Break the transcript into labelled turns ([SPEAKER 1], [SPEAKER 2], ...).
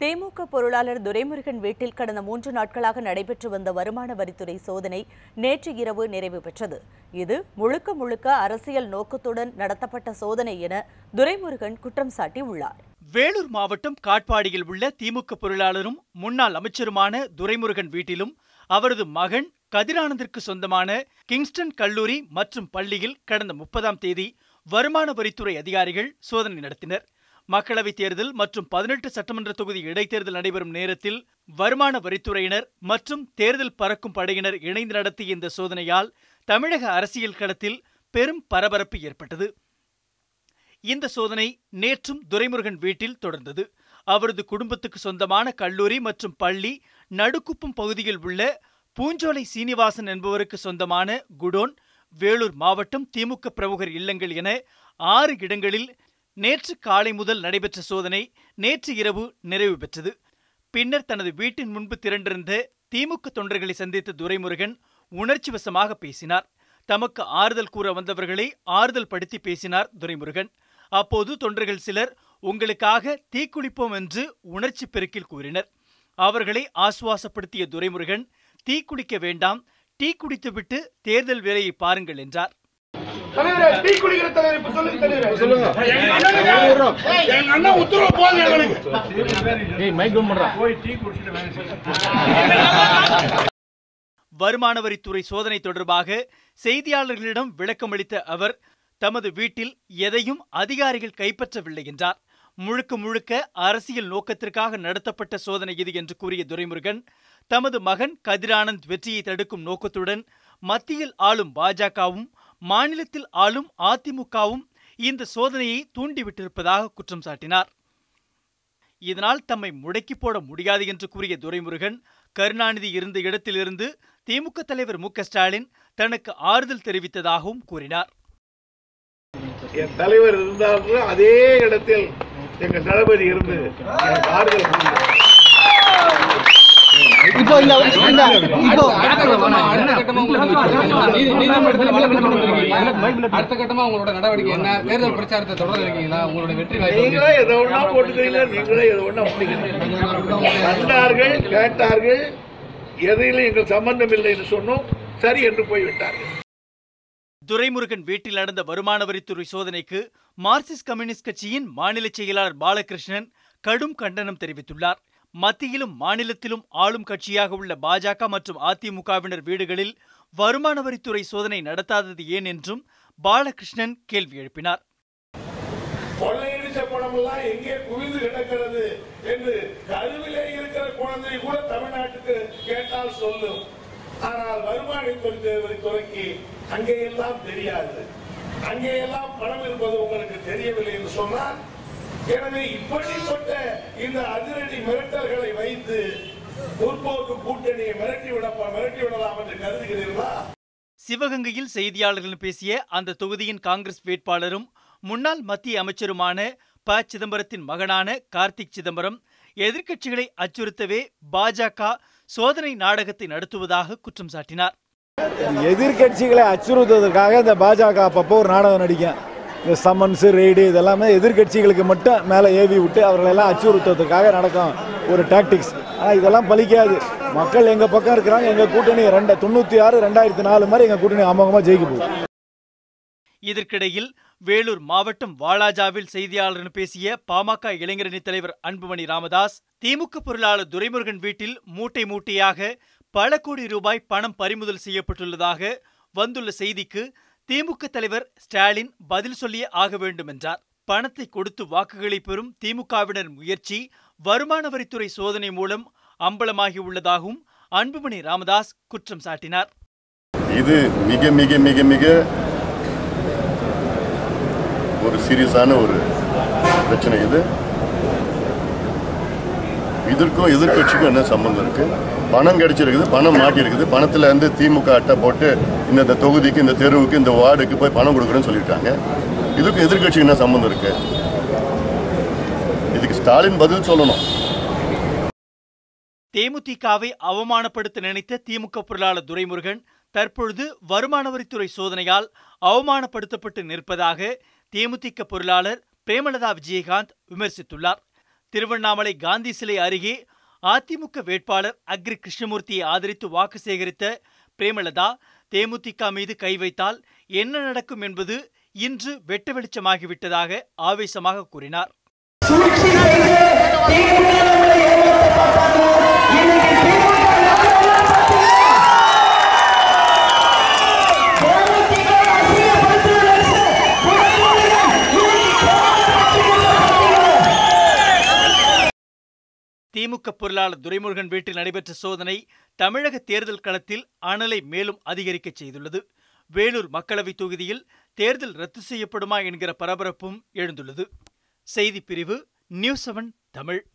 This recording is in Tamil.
[SPEAKER 1] திமுக பொருளாளர் துரைமுருகன் வீட்டில் கடந்த மூன்று நாட்களாக நடைபெற்று வந்த வருமான வரித்துறை சோதனை நேற்று இரவு நிறைவு பெற்றது. இது முழுக்க முழுக்க அரசியல் நோக்கத்துடன் நடத்தப்பட்ட சோதனை என துரைமுருகன் குற்றம் சாட்டியுள்ளார்.
[SPEAKER 2] வேலூர் மாவட்டம் காட்பாடியில் உள்ள திமுக பொருளாளரும் முன்னாள் அமைச்சருமான துரைமுருகன் வீட்டிலும் அவரது மகன் கதிரானந்திற்கு சொந்தமான கிங்ஸ்டன் கல்லூரி மற்றும் பள்ளியில் கடந்த முப்பதாம் தேதி வருமான வரித்துறை அதிகாரிகள் சோதனை நடத்தினர். மக்களவைத் தேர்தல் மற்றும் பதினெட்டு சட்டமன்ற தொகுதி இடைத்தேர்தல் நடைபெறும் நேரத்தில் வருமான வரித்துறையினர் மற்றும் தேர்தல் பறக்கும் படையினர் இணைந்து நடத்திய இந்த சோதனையால் தமிழக அரசியல் களத்தில் பெரும் பரபரப்பு ஏற்பட்டது. இந்த சோதனை நேற்றும் துரைமுருகன் வீட்டில் தொடர்ந்தது. அவரது குடும்பத்துக்கு சொந்தமான கல்லூரி மற்றும் பள்ளி நடுக்குப்பம் பகுதியில் உள்ள பூஞ்சோலை சீனிவாசன் என்பவருக்கு சொந்தமான குடோன் வேலூர் மாவட்டம் திமுக பிரமுகர் இல்லங்கள் என ஆறு இடங்களில் நேற்று காலை முதல் நடைபெற்ற சோதனை நேற்று இரவு நிறைவு பெற்றது. பின்னர் தனது வீட்டின் முன்பு திரண்டிருந்த திமுக தொண்டர்களை சந்தித்த துரைமுருகன் உணர்ச்சி வசமாக பேசினார். தமக்கு ஆறுதல் கூற வந்தவர்களை ஆறுதல் படுத்தி பேசினார் துரைமுருகன். அப்போது தொண்டர்கள் சிலர் உங்களுக்காக தீக்குளிப்போம் என்று உணர்ச்சி பெருக்கில் கூறினர். அவர்களை ஆசுவாசப்படுத்திய துரைமுருகன் தீக்குளிக்க வேண்டாம் டீ குடித்துவிட்டு தேர்தல் வேலையை பாருங்கள் என்றார்.
[SPEAKER 3] தலைவரே டீ குடிக்கிற தலைவர் இப்ப சொல்லுங்க தலைவரே. சொல்லுங்க. எங்க அண்ணனுக்கு எங்க அண்ணன் உத்தரவு போதும் எங்களுக்கு
[SPEAKER 2] வருமான வரித்துறை சோதனை தொடர்பாக செய்தியாளர்களிடம் விளக்கமளித்த அவர் தமது வீட்டில் எதையும் அதிகாரிகள் கைப்பற்றவில்லை என்றார். முழுக்க முழுக்க அரசியல் நோக்கத்திற்காக நடத்தப்பட்ட சோதனை இது என்று கூறிய துரைமுருகன் தமது மகன் கதிரானந்த் வெற்றியை தடுக்கும் நோக்கத்துடன் மத்தியில் ஆளும் பாஜகவும் மாநிலத்தில் ஆளும் அதிமுகவும் இந்த சோதனையை தூண்டிவிட்டிருப்பதாக குற்றம் சாட்டினார். இதனால் தம்மை முடக்கி போட முடியாது என்று கூறிய துரைமுருகன் கருணாநிதி இருந்த இடத்திலிருந்து திமுக தலைவர் மு ஸ்டாலின் தனக்கு ஆறுதல் தெரிவித்ததாகவும் கூறினார்.
[SPEAKER 3] என் தலைவர் இருந்தாலும் அதே இடத்தில் எங்கள் தளபதி இருந்து ஆறுதல்
[SPEAKER 4] இப்போ இந்த இந்த இப்போ
[SPEAKER 5] அடுத்த கட்டமா உங்களோட நடவடிக்கை என்ன தேர்தல் பிரச்சாரத்தை தொடர இருக்கீங்களா உங்களோட வெற்றி வாய்ப்பு
[SPEAKER 3] நீங்களே எதை ஒண்ணா போட்டுக்கிறீங்க நீங்களே எதை ஒண்ணா பிடிக்கிறீங்க கண்டார்கள் கேட்டார்கள் எதிலும் எங்கள் சம்பந்தம் இல்லை என்று சொன்னோம். சரி என்று போய்விட்டார்கள்.
[SPEAKER 2] துரைமுருகன் வீட்டில் நடந்த வருமான வரித்துறை சோதனைக்கு மார்க்சிஸ்ட் கம்யூனிஸ்ட் கட்சியின் மாநில செயலாளர் பாலகிருஷ்ணன் கடும் கண்டனம் தெரிவித்துள்ளார். மத்தியிலும் மாநிலத்திலும் ஆளும் கட்சியாக உள்ள பாஜக மற்றும் அதிமுகவினர் வீடுகளில் வருமான வரித்துறை சோதனை நடத்தாதது ஏன் என்றும் பாலகிருஷ்ணன் கேள்வி எழுப்பினார்.
[SPEAKER 3] கொள்ளையடிச்ச பணம் எங்கே குவிந்து கிடக்கிறது என்று கருவிலே இருக்கிற குழந்தை கூட தமிழ்நாட்டுக்கு கேட்டால் சொல்லும் ஆனால் வருமானத்துறை துறைக்கு அங்கேயெல்லாம் தெரியாது. அங்கேயெல்லாம் பணம் இருப்பது உங்களுக்கு தெரியவில்லை என்று சொன்னால் எனவே இப்படிப்பட்ட இந்த அதிரடி மிரட்டல்களை வைத்து முற்போக்கு கூட்டணியை மிரட்டி விட மிரட்டி விடலாம் என்று கருதுகிறீர்களா?
[SPEAKER 2] சிவகங்கையில் செய்தியாளர்களிடம் பேசிய அந்த தொகுதியின் காங்கிரஸ் வேட்பாளரும் முன்னாள் மத்திய அமைச்சருமான ப. சிதம்பரத்தின் மகனான கார்த்திக் சிதம்பரம் எதிர்க்கட்சிகளை அச்சுறுத்தவே பாஜக சோதனை நாடகத்தை நடத்துவதாக குற்றம் சாட்டினார்.
[SPEAKER 6] எதிர்க்கட்சிகளை அச்சுறுத்துவதற்காக இந்த பாஜக அப்பப்போ ஒரு நாடகம் நடிக்கும். இந்த சம்மன்ஸு ரெய்டு இதெல்லாமே எதிர்க்கட்சிகளுக்கு மட்டும் மேலே ஏவி விட்டு அவர்களெல்லாம் அச்சுறுத்துவதற்காக நடக்கும் ஒரு டாக்டிக்ஸ் ஆனால் இதெல்லாம் பலிக்காது. மக்கள் எங்கள் பக்கம் இருக்கிறாங்க? எங்கள் கூட்டணி ரெண்டு தொண்ணூற்றி ஆறு ரெண்டாயிரத்தி நாலு மாதிரி எங்கள் கூட்டணி அமோகமாக ஜெயிக்க போகும்
[SPEAKER 2] இதற்கிடையில் வேலூர் மாவட்டம் வாலாஜாவில் செய்தியாளர்கள் பேசிய பாமக இளைஞரணி தலைவர் அன்புமணி ராமதாஸ் திமுக பொருளாளர் துரைமுருகன் வீட்டில் மூட்டை மூட்டையாக பல கோடி ரூபாய் பணம் பறிமுதல் செய்யப்பட்டுள்ளதாக வந்துள்ள செய்திக்கு திமுக தலைவர் ஸ்டாலின் பதில் சொல்லியே ஆக வேண்டும் என்றார் பணத்தை கொடுத்து வாக்குகளை பெறும் திமுகவினர் முயற்சி வருமான வரித்துறை சோதனை மூலம் அம்பலமாகியுள்ளதாகவும் அன்புமணி ராமதாஸ் குற்றம் சாட்டினார்.
[SPEAKER 7] இது மிக மிக மிக மிக ஒரு சீரியஸான ஒரு பிரச்சனை இது. இதற்கும் எதிர்க்கட்சிக்கும் என்ன சம்பந்தம் இருக்கு? பணம் கிடைச்சிருக்குது பணம் மாட்டியிருக்குது பணத்துல இருந்து திமுக அட்டை போட்டு இந்த இந்த தொகுதிக்கு இந்த தெருவுக்கு இந்த வார்டுக்கு போய் பணம் கொடுக்குறேன்னு சொல்லியிருக்காங்க. இதுக்கு எதிர்க்கட்சிக்கு என்ன சம்மந்தம் இருக்கு? இதுக்கு ஸ்டாலின் பதில் சொல்லணும்.
[SPEAKER 2] தேமுதிகவை அவமானப்படுத்த நினைத்த திமுக பொருளாளர் துரைமுருகன் தற்பொழுது வருமான வரித்துறை சோதனையால் அவமானப்படுத்தப்பட்டு நிற்பதாக தேமுதிக பொருளாளர் பிரேமலதா விஜயகாந்த் விமர்சித்துள்ளார். திருவண்ணாமலை காந்தி சிலை அருகே அதிமுக வேட்பாளர் அக்ரி கிருஷ்ணமூர்த்தியை ஆதரித்து வாக்கு சேகரித்த பிரேமலதா தேமுதிக மீது கை வைத்தால் என்ன நடக்கும் என்பது இன்று வெட்ட வெளிச்சமாகிவிட்டதாக ஆவேசமாக கூறினார். திமுக பொருளாளர் துரைமுருகன் வீட்டில் நடைபெற்ற சோதனை தமிழக தேர்தல் களத்தில் அனலை மேலும் அதிகரிக்கச் செய்துள்ளது. வேலூர் மக்களவைத் தொகுதியில் தேர்தல் ரத்து செய்யப்படுமா என்கிற பரபரப்பும் எழுந்துள்ளது. செய்திப் பிரிவு நியூஸ் செவன் தமிழ்.